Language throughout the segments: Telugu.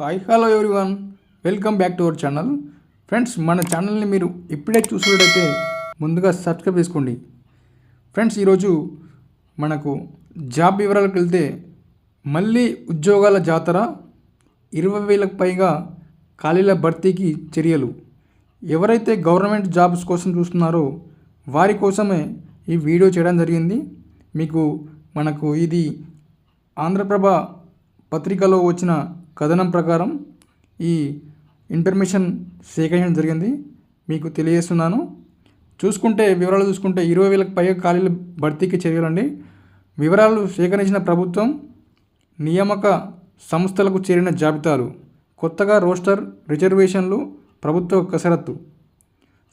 Hi hello everyone welcome back to our channel friends మన ఛానల్ని మీరు ఇప్పుడే చూసినట్టయితే ముందుగా సబ్స్క్రైబ్ చేసుకోండి. ఫ్రెండ్స్ ఈరోజు మనకు జాబ్ వివరాలకు వెళ్తే మళ్ళీ ఉద్యోగాల జాతర ఇరవై వేలకు పైగా ఖాళీల భర్తీకి చర్యలు. ఎవరైతే గవర్నమెంట్ జాబ్స్ కోసం చూస్తున్నారో వారి కోసమే ఈ వీడియో చేయడం జరిగింది. మీకు మనకు ఇది ఆంధ్రప్రభ పత్రికలో వచ్చిన కథనం ప్రకారం ఈ ఇన్ఫర్మేషన్ సేకరించడం జరిగింది. మీకు తెలియజేస్తున్నాను. చూసుకుంటే వివరాలు చూసుకుంటే ఇరవై వేలకు పైగా ఖాళీలు భర్తీకి చేయాలండి వివరాలు సేకరించిన ప్రభుత్వం నియామక సంస్థలకు చేరిన జాబితాలు కొత్తగా రోస్టర్ రిజర్వేషన్లు ప్రభుత్వ కసరత్తు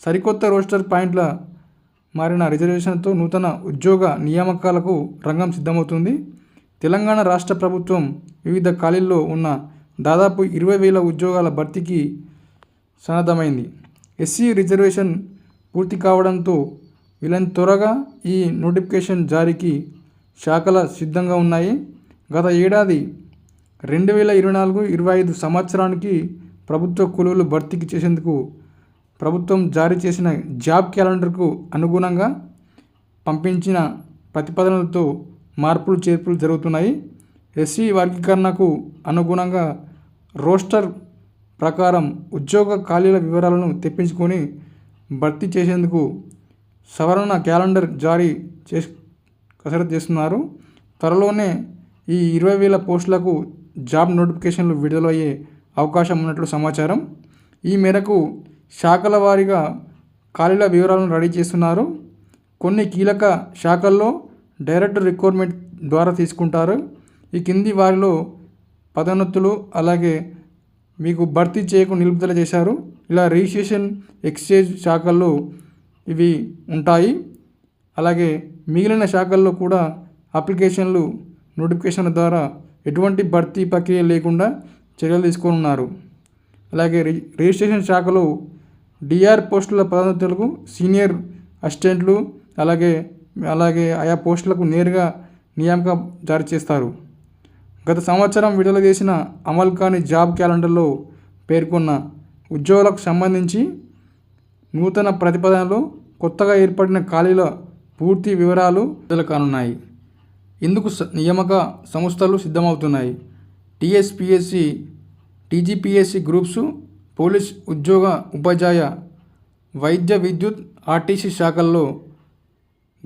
సరికొత్త రోస్టర్ పాయింట్ల మారిన రిజర్వేషన్తో నూతన ఉద్యోగ నియామకాలకు రంగం సిద్ధమవుతుంది. తెలంగాణ రాష్ట్ర ప్రభుత్వం వివిధ ఖాళీల్లో ఉన్న దాదాపు ఇరవై వేల ఉద్యోగాల భర్తీకి సన్నద్ధమైంది. ఎస్సీ రిజర్వేషన్ పూర్తి కావడంతో వీళ్ళని త్వరగా ఈ నోటిఫికేషన్ జారీకి శాఖల సిద్ధంగా ఉన్నాయి. గత ఏడాది రెండు వేల ఇరవై నాలుగు ఇరవై ఐదు సంవత్సరానికి ప్రభుత్వ కొలువులు భర్తీకి చేసేందుకు ప్రభుత్వం జారీ చేసిన జాబ్ క్యాలెండర్కు అనుగుణంగా పంపించిన ప్రతిపాదనలతో మార్పులు చేర్పులు జరుగుతున్నాయి. ఎస్సీ వర్గీకరణకు అనుగుణంగా రోస్టర్ ప్రకారం ఉద్యోగ ఖాళీల వివరాలను తెప్పించుకొని భర్తీ చేసేందుకు సవరణ క్యాలెండర్ జారీ చే కసరత్తు చేస్తున్నారు. త్వరలోనే ఈ ఇరవై వేల పోస్టులకు జాబ్ నోటిఫికేషన్లు విడుదలయ్యే అవకాశం ఉన్నట్లు సమాచారం. ఈ మేరకు శాఖల వారీగా ఖాళీల వివరాలను రెడీ చేస్తున్నారు. కొన్ని కీలక శాఖల్లో డైరెక్ట్ రిక్రూట్మెంట్ ద్వారా తీసుకుంటారు. ఈ కింది వారిలో పదోన్నతులు అలాగే మీకు భర్తీ చేయకు నిలుపుదల చేశారు. ఇలా రిజిస్ట్రేషన్ ఎక్స్చేంజ్ శాఖల్లో ఇవి ఉంటాయి. అలాగే మిగిలిన శాఖల్లో కూడా అప్లికేషన్లు నోటిఫికేషన్ల ద్వారా ఎటువంటి భర్తీ ప్రక్రియ లేకుండా చర్యలు తీసుకోనున్నారు. అలాగే రి రిజిస్ట్రేషన్ శాఖలో డిఆర్ పోస్టుల పదోన్నతులకు సీనియర్ అసిస్టెంట్లు అలాగే అలాగే ఆయా పోస్టులకు నేరుగా నియామకం జారీ చేస్తారు. గత సంవత్సరం విడుదల చేసిన అమల్ కాని జాబ్ క్యాలెండర్లో పేర్కొన్న ఉద్యోగులకు సంబంధించి నూతన ప్రతిపాదనలు కొత్తగా ఏర్పడిన ఖాళీల పూర్తి వివరాలు విడుదల కానున్నాయి. ఇందుకు స- నియామక సంస్థలు సిద్ధమవుతున్నాయి. టీఎస్పిఎస్సి టీజీపీఎస్సి గ్రూప్స్ పోలీస్ ఉద్యోగ ఉపాధ్యాయ వైద్య విద్యుత్ ఆర్టీసీ శాఖల్లో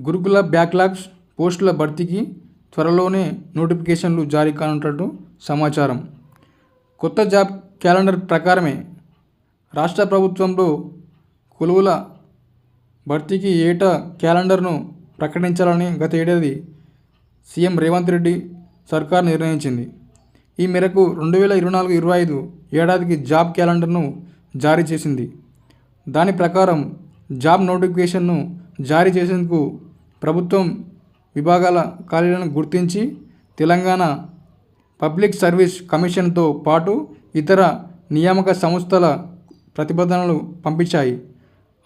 గురుకుల బ్యాక్లాగ్స్ పోస్టుల భర్తీకి త్వరలోనే నోటిఫికేషన్లు జారీ కానున్నట్టు సమాచారం. కొత్త జాబ్ క్యాలెండర్ ప్రకారమే రాష్ట్ర ప్రభుత్వంలో కొలువుల భర్తీకి ఏటా క్యాలెండర్ను ప్రకటించాలని గత ఏడాది సీఎం రేవంత్ రెడ్డి సర్కార్ నిర్ణయించింది. ఈ మేరకు రెండు వేల ఇరవై నాలుగు ఇరవై ఐదు ఏడాదికి జాబ్ క్యాలెండర్ను జారీ చేసింది. దాని ప్రకారం జాబ్ నోటిఫికేషన్ను జారీ చేసేందుకు ప్రభుత్వం విభాగాల ఖాళీలను గుర్తించి తెలంగాణ పబ్లిక్ సర్వీస్ కమిషన్తో పాటు ఇతర నియామక సంస్థల ప్రతిపాదనలు పంపించాయి.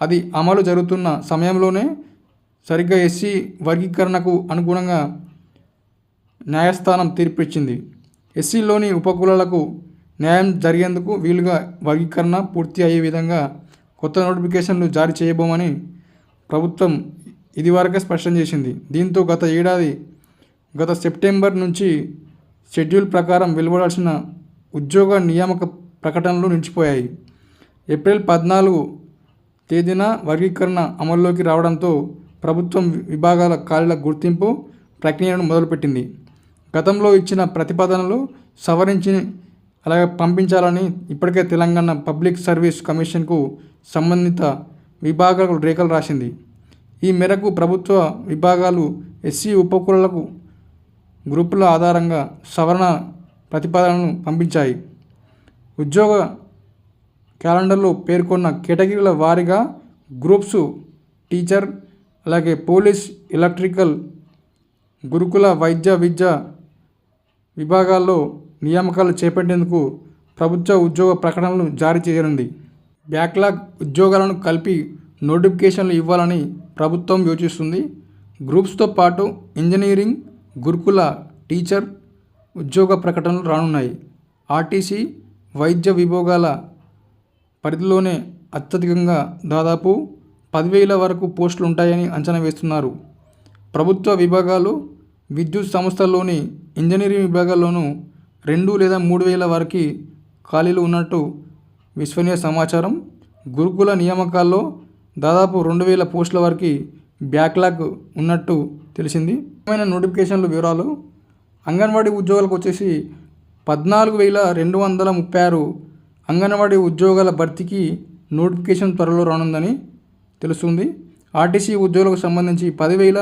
అది అమలు జరుగుతున్న సమయంలోనే సరిగ్గా ఎస్సీ వర్గీకరణకు అనుగుణంగా న్యాయస్థానం తీర్పిచ్చింది. ఎస్సీలోని ఉపకులాలకు న్యాయం జరిగేందుకు వీలుగా వర్గీకరణ పూర్తి అయ్యే విధంగా కొత్త నోటిఫికేషన్లు జారీ చేయబోమని ప్రభుత్వం ఇది వరకే స్పష్టం చేసింది. దీంతో గత ఏడాది గత సెప్టెంబర్ నుంచి షెడ్యూల్ ప్రకారం వెలువడాల్సిన ఉద్యోగ నియామక ప్రకటనలు నిలిచిపోయాయి. ఏప్రిల్ పద్నాలుగు తేదీన వర్గీకరణ అమల్లోకి రావడంతో ప్రభుత్వం విభాగాల ఖాళీల గుర్తింపు ప్రక్రియను మొదలుపెట్టింది. గతంలో ఇచ్చిన ప్రతిపాదనలు సవరించి అలాగే పంపించాలని ఇప్పటికే తెలంగాణ పబ్లిక్ సర్వీస్ కమిషన్కు సంబంధిత విభాగాలకు రేఖలు రాసింది. ఈ మేరకు ప్రభుత్వ విభాగాలు ఎస్సీ ఉపకులకు గ్రూపుల ఆధారంగా సవరణ ప్రతిపాదనను పంపించాయి. ఉద్యోగ క్యాలెండర్లో పేర్కొన్న కేటగిరీల వారీగా గ్రూప్స్ టీచర్ అలాగే పోలీస్ ఎలక్ట్రికల్ గురుకుల వైద్య విద్య విభాగాల్లో నియామకాలు చేపట్టేందుకు ప్రభుత్వ ఉద్యోగ ప్రకటనలు జారీ చేయనుంది. బ్యాక్లాగ్ ఉద్యోగాలను కలిపి నోటిఫికేషన్లు ఇవ్వాలని ప్రభుత్వం యోచిస్తుంది. గ్రూప్స్తో పాటు ఇంజనీరింగ్ గురుకుల టీచర్ ఉద్యోగ ప్రకటనలు రానున్నాయి. ఆర్టీసీ వైద్య విభాగాల పరిధిలోనే అత్యధికంగా దాదాపు పదివేల వరకు పోస్టులు ఉంటాయని అంచనా వేస్తున్నారు. ప్రభుత్వ విభాగాలు విద్యుత్ సంస్థల్లోని ఇంజనీరింగ్ విభాగాల్లోనూ రెండు లేదా మూడు వేల వరకు ఖాళీలు ఉన్నట్టు విశ్వనీయ సమాచారం. గురుకుల నియామకాల్లో దాదాపు రెండు వేల పోస్టుల వరకు బ్యాక్లాగ్ ఉన్నట్టు తెలిసింది. ముఖ్యమైన నోటిఫికేషన్లు వివరాలు? అంగన్వాడీ ఉద్యోగాలకు వచ్చేసి పద్నాలుగు వేల రెండు వందల ముప్పై ఆరు అంగన్వాడీ ఉద్యోగాల భర్తీకి నోటిఫికేషన్ త్వరలో రానుందని తెలుస్తుంది. ఆర్టీసీ ఉద్యోగులకు సంబంధించి పదివేల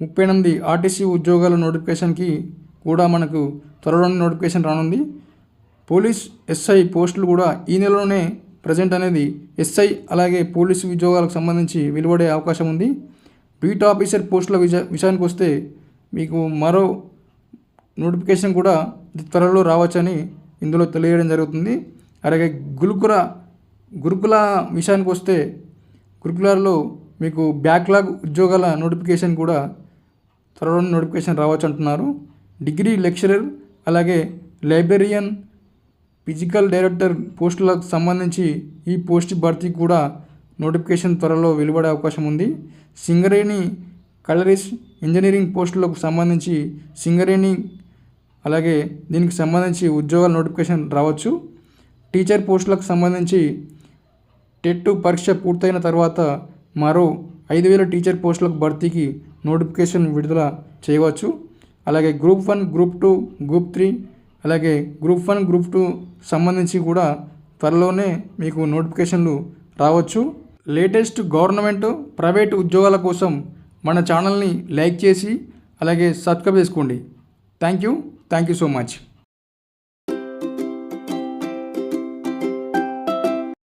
ముప్పై ఎనిమిది ఆర్టీసీ ఉద్యోగాల నోటిఫికేషన్కి కూడా మనకు త్వరలోనే నోటిఫికేషన్ రానుంది. పోలీస్ ఎస్ఐ పోస్టులు కూడా ఈ నెలలోనే ప్రజెంట్ అనేది ఎస్ఐ అలాగే పోలీసు ఉద్యోగాలకు సంబంధించి వెలువడే అవకాశం ఉంది. బీట్ ఆఫీసర్ పోస్టుల విష విషయానికి వస్తే మీకు మరో నోటిఫికేషన్ కూడా త్వరలో రావచ్చని ఇందులో తెలియడం జరుగుతుంది. అలాగే గురుకుల గురుకుల విషయానికి వస్తే గురుకులాల్లో మీకు బ్యాక్లాగ్ ఉద్యోగాల నోటిఫికేషన్ కూడా త్వరలో నోటిఫికేషన్ రావచ్చు అంటున్నారు. డిగ్రీ లెక్చరర్ అలాగే లైబ్రరియన్ ఫిజికల్ డైరెక్టర్ పోస్టులకు సంబంధించి ఈ పోస్ట్ భర్తీ కూడా నోటిఫికేషన్ త్వరలో వెలువడే అవకాశం ఉంది. సింగరేణి కలరీస్ ఇంజనీరింగ్ పోస్టులకు సంబంధించి సింగరేణి అలాగే దీనికి సంబంధించి ఉద్యోగాల నోటిఫికేషన్ రావచ్చు. టీచర్ పోస్టులకు సంబంధించి టెట్ పరీక్ష పూర్తయిన తర్వాత మరో ఐదు వేల టీచర్ పోస్టులకు భర్తీకి నోటిఫికేషన్ విడుదల చేయవచ్చు. అలాగే group one group two group three అలాగే గ్రూప్ వన్ గ్రూప్ టూ సంబంధించి కూడా త్వరలోనే మీకు నోటిఫికేషన్లు రావచ్చు. లేటెస్ట్ గవర్నమెంట్ ప్రైవేట్ ఉద్యోగాల కోసం మన ఛానల్ని లైక్ చేసి అలాగే సబ్స్క్రైబ్ చేసుకోండి. Thank you. Thank you so much.